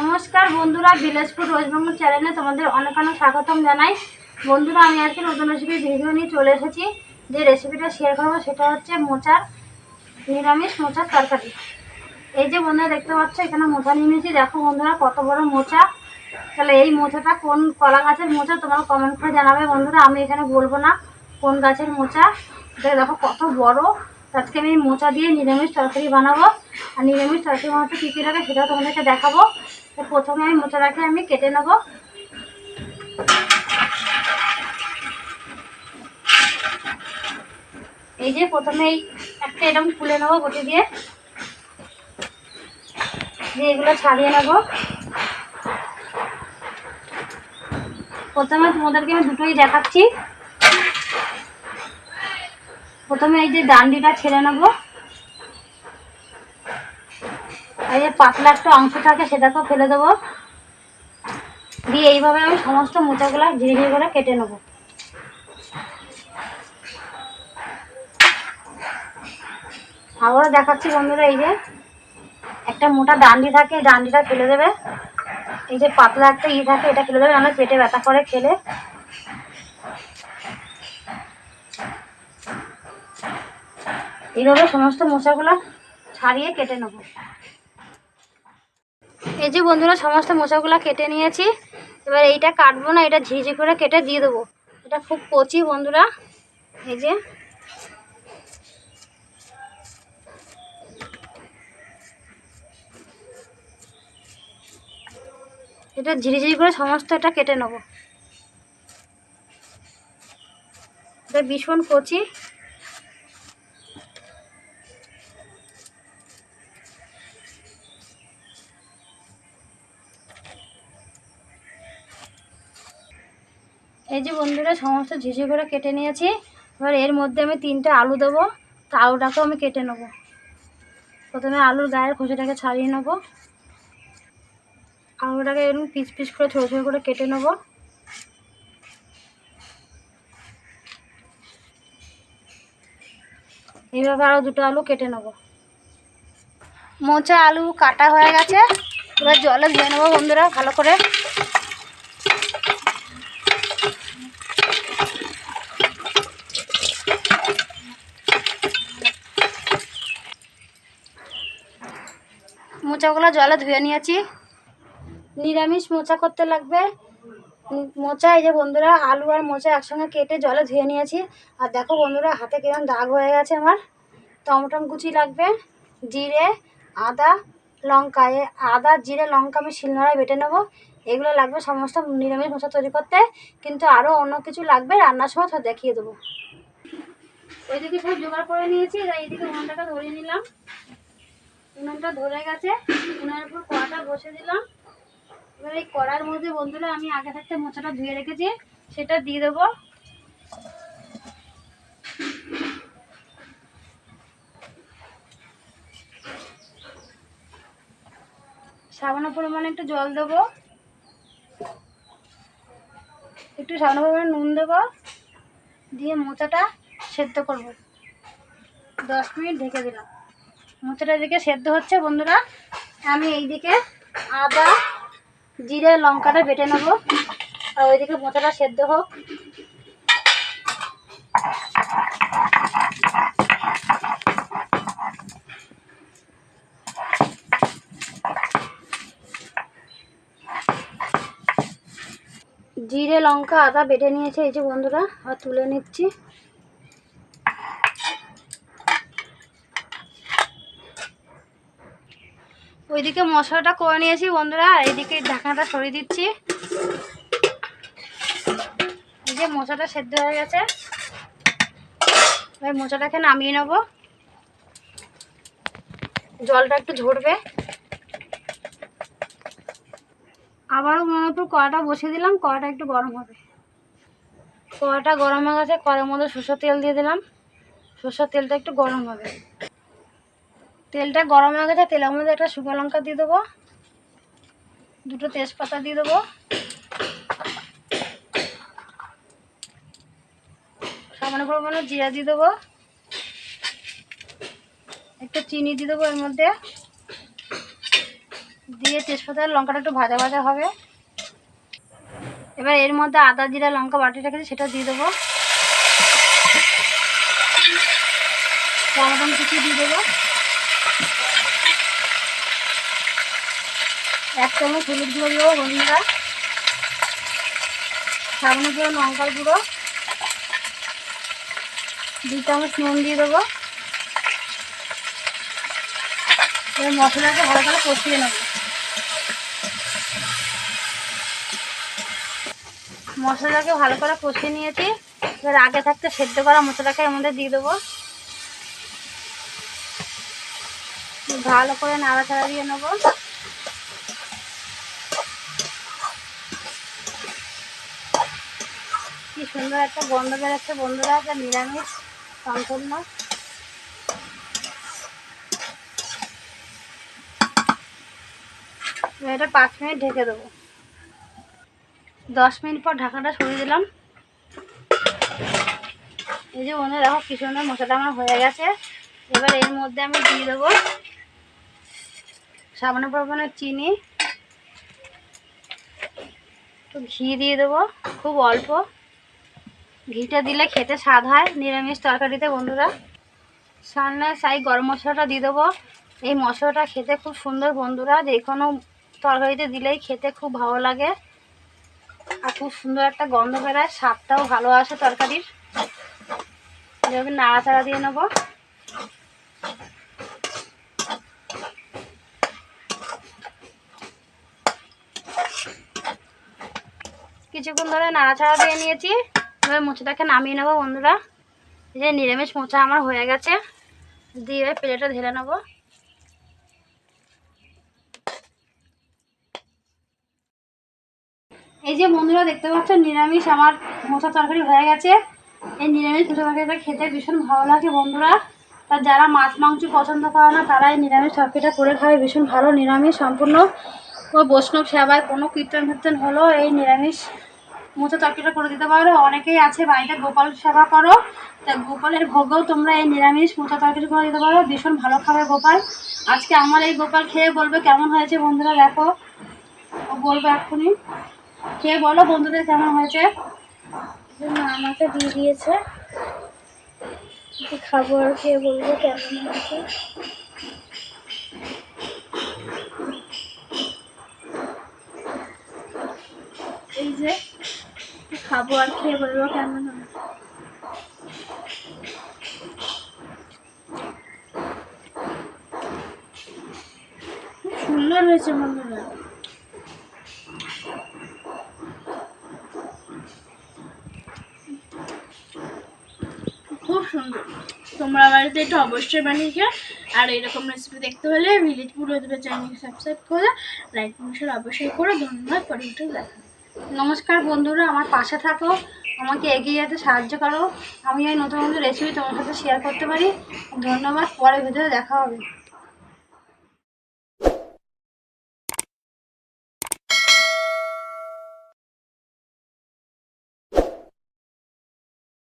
নমস্কার বন্ধুরা ফুড ওয়েস্টবেঙ্গল চ্যানেলে তোমাদের অনেক অনেক স্বাগতম জানাই। বন্ধুরা, আমি আজকে নতুন রেসিপি ভিডিও নিয়ে চলে এসেছি। যে রেসিপিটা শেয়ার করব সেটা হচ্ছে মোচার নিরামিষ মোচার তরকারি। এই যে বন্ধুরা, দেখতে পাচ্ছ, এখানে মোচা নিয়ে নিয়েছি। দেখো বন্ধুরা, কত বড় মোচা। তাহলে এই মোচাটা কোন কলা গাছের মোচা, তোমরা কমেন্ট করে জানাবে বন্ধুরা। আমি এখানে বলব না কোন গাছের মোচা। দেখো কত বড়। আজকে আমি মোচা দিয়ে নিরামিষ তরকারি বানাবো। আর নিরামিষ তরকারি বানাতে কী কী লাগে সেটাও তোমাদেরকে দেখাবো। তো প্রথমে আমি মোচাটাকে আমি কেটে নেব। এই যে প্রথমে এই একটা এরকম খুলে নেব বটি দিয়ে। দিয়ে এগুলো ছাড়িয়ে নেব। প্রথমে তোমাদেরকে আমি দুটোই দেখাচ্ছি। প্রথমে এই যে ডান্ডিটা ছেড়ে নেব। এই যে পাতলা একটা অংশ থাকে সেটাকেও ফেলে দেবো। দিয়ে এইভাবে আমি সমস্ত মোচাগুলো ধীরে ধীরে করে কেটে নেব। আবারও দেখাচ্ছি বন্ধুরা, এই যে একটা মোটা ডান্ডি থাকে ডান্ডিটা ফেলে দেবে। এই যে পাতলা একটা ই থাকে, এটা ফেলে দেবে আমার পেটে ব্যথা করে খেলে। এইভাবে সমস্ত মোচাগুলো ছাড়িয়ে কেটে নেব। এই যে বন্ধুরা, সমস্ত মোচাগুলো কেটে নিয়েছি। এবার এইটা কাটবো না, এটা ঝিঝি করে কেটে দিয়ে দেবো। এটা খুব কচি বন্ধুরা, এই যে। এটা ঝিরিঝিরি করে সমস্ত এটা কেটে নেব। এটা ভীষণ কচি। এই সমস্ত ঝিঝি করে কেটে নিয়েছি। এবার এর মধ্যে আমি তিনটে আলু দেবো। তা আলুটাকেও আমি কেটে নেব। প্রথমে আলুর গায়ের খোসাটাকে ছাড়িয়ে নেব। আলুটাকে এরকম পিস পিস করে, ছোটো ছোটো করে কেটে নেব। এইভাবে আরও দুটো আলু কেটে নেব। মোচা আলু কাটা হয়ে গেছে। এবার জলে ধুয়ে নেব বন্ধুরা ভালো করে। মোচাগুলো জলে ধুয়ে নিয়েছি। নিরামিষ মোচা করতে লাগবে। মোচা, এই যে বন্ধুরা, আলু আর মোচা একসঙ্গে কেটে জলে ধুয়ে নিয়েছি। আর দেখো বন্ধুরা, হাতে কিরম দাগ হয়ে গেছে আমার। টমটম কুচি লাগবে, জিরে, আদা, লঙ্কা। এ আদা, জিরে, লঙ্কা আমি শিলনোড়ায় বেটে নেব। এগুলো লাগবে সমস্ত নিরামিষ মোচা তৈরি করতে। কিন্তু আরও অন্য কিছু লাগবে, রান্নার সময় তো দেখিয়ে দেবো। ওইদিকে সব জোগাড় করে নিয়েছি, এবার এইদিকে উনুনটাকে ধরিয়ে নিলাম। উনুনটা ধরে গেছে, উনুনের উপর কড়াটা বসে দিলাম। এবার এই কড়ার মধ্যে বন্ধুরা, আমি আগে থাকতে মোচাটা ধুয়ে রেখেছি, সেটা দিয়ে দেবো। সামান্য পরিমাণে একটু জল দেবো। একটু সামান্য পরিমাণে নুন দেবো। দিয়ে মোচাটা সেদ্ধ করব। দশ মিনিট ঢেকে দিলাম। মোচাটা এদিকে সেদ্ধ হচ্ছে, বন্ধুরা। আমি এইদিকে আদা, জিরে, লঙ্কাটা বেটে নেব। আর ওইদিকে মোচাটা সেদ্ধ হোক। জিরে, লঙ্কা, আদা বেটে নিয়েছে, এই যে বন্ধুরা, আর তুলে নিচ্ছি। ওইদিকে মশলাটা করে নিয়েছি বন্ধুরা, আর এইদিকে ঢাকনাটা সরিয়ে দিচ্ছি। এই যে মোচাটা সেদ্ধ হয়ে গেছে। এবার মোচাটাকে নামিয়ে নেব। জলটা একটু ঝরবে। আবারও মনে উপর কড়াটা বসিয়ে দিলাম, কড়াটা একটু গরম হবে। কড়াটা গরম হয়ে গেছে, কড়ার মধ্যে সরষের তেল দিয়ে দিলাম। সরষের তেলটা একটু গরম হবে। তেলটা গরম হয়ে গেছে, তেলের মধ্যে একটা শুকনো লঙ্কা দিয়ে দেবো। দুটো তেজপাতা দিয়ে দেবো। সামান্য পরিমাণে জিরা দিয়ে দেবো। একটু চিনি দিয়ে দেবো এর মধ্যে। দিয়ে তেজপাতা লঙ্কাটা একটু ভাজা ভাজা হবে। এবার এর মধ্যে আদা, জিরা, লঙ্কা বাটি রেখেছি সেটা দিয়ে দেবো। টমাটম কুচি দিয়ে দেবো। এক চামচ হলুদ গুঁড়ো বন্ধুরা সামনে গুঁড়ো লঙ্কার গুঁড়ো। দুই চামচ নুন দিয়ে দেবো। এবার মশলাকে ভালো করে কষিয়ে নেব। মশলাটাকে ভালো করে কষিয়ে নিয়েছি। এবার আগে থাকতে সেদ্ধ করা মশলাকে এর মধ্যে দিয়ে দেবো। ভালো করে নাড়াচাড়া দিয়ে নেব। সুন্দর একটা গন্ধ বেরোচ্ছে। বন্ধুরা একটা নিরামিষ, সম্পূর্ণ। এটা পাঁচ মিনিট ঢেকে দেবো। দশ মিনিট পর ঢাকাটা সরিয়ে দিলাম। এই যে বন্ধুরা, দেখো কি সুন্দর মশলাটা আমার হয়ে গেছে। এবার এর মধ্যে আমি দিয়ে দেবো সামান্য পরিমাণে চিনি। একটু ঘি দিয়ে দেবো, খুব অল্প। ঘিটা দিলে খেতে স্বাদ হয়, নিরামিষ তরকারিতে বন্ধুরা। সামনে সাই গরম মশলাটা দিয়ে দেবো। এই মশলাটা খেতে খুব সুন্দর বন্ধুরা, যে কোনো তরকারিতে দিলেই খেতে খুব ভালো লাগে। আর খুব সুন্দর একটা গন্ধ বেরোয়, স্বাদটাও ভালো আসে তরকারির। এভাবে নাড়াচাড়া দিয়ে নেব। কিছুক্ষণ ধরে নাড়াচাড়া দিয়ে নিয়েছি। এবার মোচাটাকে নামিয়ে নেব বন্ধুরা। এই যে নিরামিষ মোচা আমার হয়ে গেছে। দিয়ে প্লেটে ঢেলে নেব। এই যে বন্ধুরা, দেখতে পাচ্ছ নিরামিষ আমার মোচা তরকারি হয়ে গেছে। এই নিরামিষ মোচা তরকারিটা খেতে ভীষণ ভালো লাগে বন্ধুরা। তা যারা মাছ, মাংস পছন্দ করে না, তারা এই নিরামিষ তরকারিটা করে খায় ভীষণ ভালো নিরামিষ, সম্পূর্ণ। ও বৈষ্ণব সেবায় কোনো কীর্তন কীর্তন হলো এই নিরামিষ মোচা তরকারিটা করে দিতে পারো। অনেকেই আছে বাড়িতে, গোপাল সেবা করো। তা গোপালের ভোগেও তোমরা এই নিরামিষ মোচা তরকারি করে দিতে পারো। ভীষণ ভালো খাবে গোপাল। আজকে আমার এই গোপাল খেয়ে বলবে কেমন হয়েছে বন্ধুরা দেখো। বলবে এক্ষুনি। খেয়ে বলো বন্ধুদের কেমন হয়েছে। আমাকে দিয়ে দিয়েছে। খাব আর খেয়ে বলব কেমন হয়েছে। এই যে খাব আর খেয়ে বলব কেমন খুব সুন্দর হয়েছে বন্ধুরা। খুব সুন্দর। তোমরা বাড়িতে এটা অবশ্যই বানিয়ে খেও। আর এরকম রেসিপি দেখতে হলে ভিলেজ পুরো দুটো চ্যানেল সাবস্ক্রাইব করে লাইক কমেন্ট অবশ্যই করে। ধন্যবাদ। পরে দেখা নমস্কার বন্ধুরা, আমার পাশে থাকো। আমাকে এগিয়ে যেতে সাহায্য করো। আমি এই নতুন নতুন রেসিপি তোমার সাথে শেয়ার করতে পারি। ধন্যবাদ পরে ভিডিও দেখা হবে।